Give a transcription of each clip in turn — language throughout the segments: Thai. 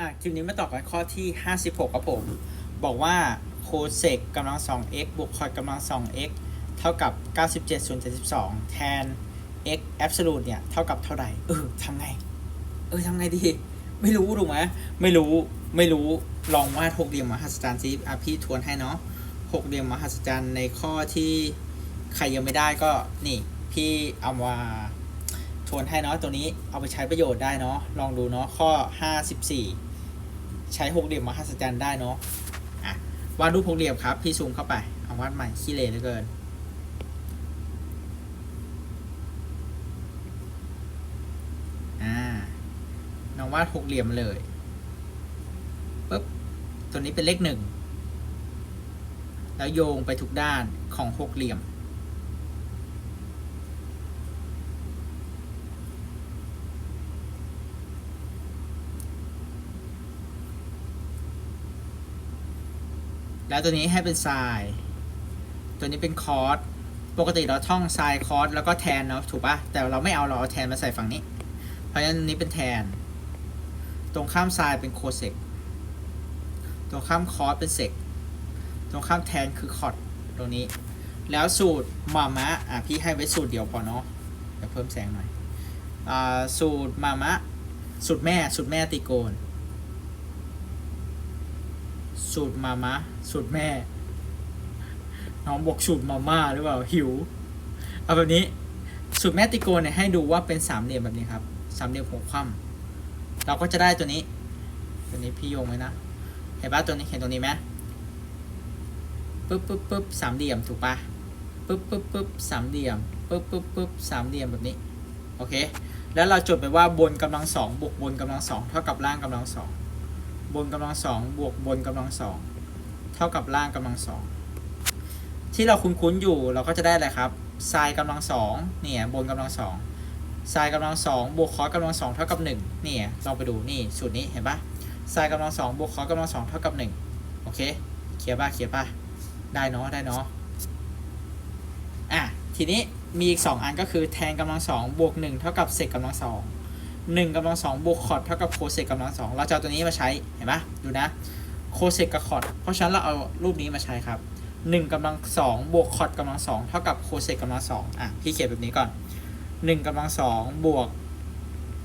อะคลิปนี้มาต่อกันข้อที่ 56ครับผม บอกว่าโคเซกกำลัง 2x บวกคอดกำลัง 2x เท่ากับ 97ส่วน72 แทน x absolute เนี่ย เท่ากับเท่าไหร่เออทำไง เออทำไงดี ไม่รู้ถูกไหมไม่รู้ไม่รู้ลองวาดหกเหลี่ยมมหัศจรรย์ซิอะพี่ทวนให้เนาะหกเหลี่ยมมหัศจรรย์ในข้อที่ใครยังไม่ได้ก็นี่พี่เอามาทวนให้เนาะตัวนี้เอาไปใช้ประโยชน์ได้เนาะลองดูเนาะข้อ 54 ใช้หกเหลี่ยมมหัศจรรย์ได้เนาะอะวาดรูปหกเหลี่ยมครับ พี่ซูมเข้าไป เอาวาดใหม่ขี้เหร่เหลือเกิน อ่า น้องวาดหกเหลี่ยมเลยปุ๊บ ตัวนี้เป็นเลขหนึ่ง แล้วโยงไปทุกด้านของหกเหลี่ยม แล้วตัวนี้ให้เป็นไซน์ตัวนี้เป็นคอร์สปกติเราท่องไซน์คอร์สแล้วก็แทนเนาะถูกปะแต่เราไม่เอาเราเอาแทนมาใส่ฝั่งนี้ เพราะฉะนั้นนี้เป็นแทน ตรงข้ามไซน์เป็นโคเซกตรงข้ามคอร์สเป็นเซกตรงข้ามแทนคือคอร์ดตรงนี้ แล้วสูตรมามะอะพี่ให้ไว้สูตรเดียวพอเนาะเดี๋ยวเพิ่มแสงหน่อยอ่าสูตรมามะสูตรแม่สูตรแม่ตีโกน สูตรมามะ สูตรแม่ น้องบอกสูตรมาม่าหรือเปล่าหิว เอาแบบนี้ สูตรแม่ติโกเนี่ยให้ดูว่าเป็นสามเหลี่ยมแบบนี้ครับ สามเหลี่ยมหัวคว่ำเราก็จะได้ตัวนี้ ตัวนี้พี่โยงไว้นะ เห็นปะตัวนี้เห็นตัวนี้ไหมปึ๊บปึ๊บปึ๊บสามเหลี่ยมถูกปะปึ๊บปึ๊บปึ๊บสามเหลี่ยมปึ๊บปึ๊บปึ๊บสามเหลี่ยมแบบนี้ โอเค แล้วเราจดไปว่าบนกำลังสองบวกบนกำลังสองเท่ากับล่างกำลังสอง บนกำลังสองบวกบนกำลังสองเท่ากับล่างกำลังสองที่เราคุ้นๆอยู่เราก็จะได้อะไรครับไซน์กำลังสองเนี่ยบนกำลังสองไซน์กำลังสองบวกคอสกำลังสองเท่ากับหนึ่งเนี่ยลองไปดูนี่สูตรนี้เห็นปะไซน์กำลังสองบวกคอสกำลังสองเท่ากับหนึ่งโอเคเคลียร์ป่ะเคลียร์ป่ะได้เนาะได้เนาะอะทีนี้มีอีกสองอันก็คือแทนกำลังสองบวกหนึ่งเท่ากับเศษกำลังสอง หนึ่งกำลังสองบวกคอร์ดเท่ากับโคเศษกำลังสองเราจะเอาตัวนี้มาใช้เห็นปะดูนะโคเศษกับคอร์ดเพราะฉะนั้นเราเอารูปนี้มาใช้ครับหนึ่งกำลังสองบวกคอร์ดกำลังสองเท่ากับโคเศษกำลังสองอะพี่เขียนแบบนี้ก่อนหนึ่งกำลังสองบวก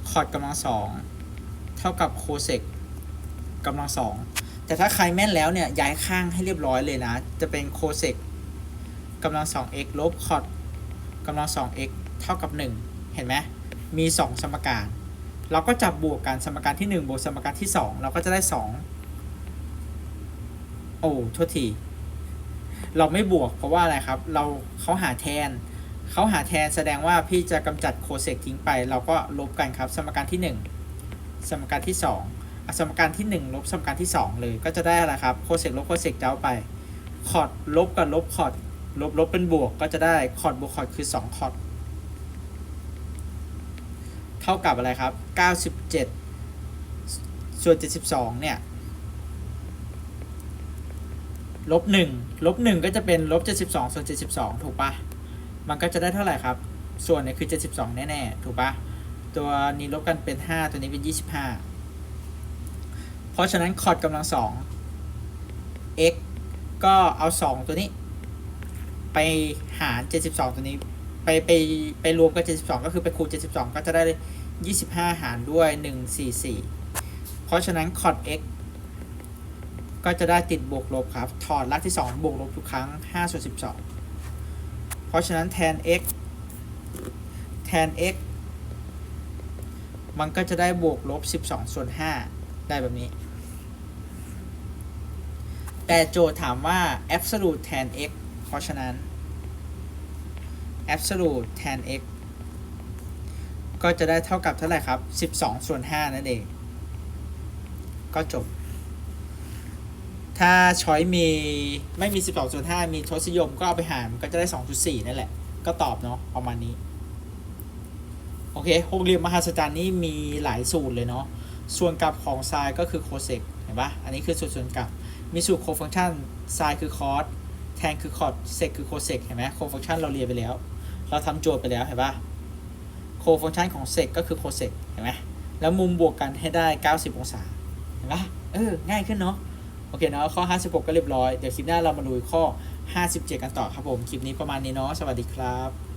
คอร์ดกำลังสองเท่ากับโคเศษกำลังสองแต่ถ้าใครแม่นแล้วเนี่ยย้ายข้างให้เรียบร้อยเลยนะ จะเป็นโคเซกกำลังสอง x ลบคอร์ดกำลังสอง x เท่ากับหนึ่งเห็นไหมมีสองสมการ เราก็จับบวกกันสมการที่หนึ่งบวกสมการที่สองเราก็จะได้สองโอ้โทษทีเราไม่บวกเพราะว่าอะไรครับ เราเขาหาแทนเขาหาแทนแสดงว่าพี่จะกำจัดโคเซกทิ้งไป เราก็ลบกันครับ สมการที่หนึ่งสมการที่สองอสมการที่ 1 ลบสมการที่ 2 เลยก็จะได้อะไรครับโคเซกลบโคเซกจะเอาไปคอร์ดลบกับลบคอร์ดลบลบเป็นบวกก็จะได้คอร์ดบวกคอร์ดคือ 2 คอร์ด เท่ากับอะไรครับ 97 ส่วน 72 เนี่ย ลบ1ลบ1ก็จะเป็นลบ 72 ส่วน 72 ถูกปะมันก็จะได้เท่าไหร่ครับ ส่วนเนี่ยคือ 72 แน่ๆ ถูกปะตัวนี้ลบกันเป็น 5 ตัวนี้เป็น 25 เพราะฉะนั้นคอร์ดกำลังสอง x ก็เอา 2 ตัวนี้ ไปหาร 72 ตัวนี้ ไปไปไปรวมกับ 72 ก็คือไปคูณ 72 ก็จะได้ 25 หารด้วย 144 เพราะฉะนั้นคอร์ด x ก็จะได้ติดบวกลบครับ ถอดรากที่ 2 บวกลบทุกครั้ง5ส่วน12 เพราะฉะนั้นแทน x แทน x มันก็จะได้บวกลบ 12 ส่วน 5 ได้แบบนี้ แต่โจทย์ถามว่า absolute tan x เพราะฉะนั้น absolute tan x ก็จะได้เท่ากับเท่าไหร่ครับ 12 ส่วน 5 นั่นเอง ก็จบ ถ้าช้อยมีไม่มี 12 ส่วน 5 มีทศนิยมก็เอาไปหารก็จะได้ 2.4 นั่นแหละ ก็ตอบเนาะประมาณนี้ โอเคหกเหลี่ยมมหัศจรรย์นี่มีหลายสูตรเลยเนาะ ส่วนกลับของไซน์ก็คือโคเซกเห็นปะอันนี้คือสูตรส่วนกลับ มีสูตรโคฟังชันไซน์คือคอสแทนคือคอร์ดเซกคือโคเซกเห็นไหมโคฟังชันเราเรียนไปแล้ว เราทำโจทย์ไปแล้วเห็นปะโคฟังชันของเซกก็คือโคเซกเห็นไหมแล้วมุมบวกกันให้ได้ 90 องศา เห็นปะเออ ง่ายขึ้นเนาะ โอเคเนาะ ข้อ 56 ก็เรียบร้อย เดี๋ยวคลิปหน้าเรามาดูข้อ 57 กันต่อครับผม คลิปนี้ประมาณนี้เนาะ สวัสดีครับ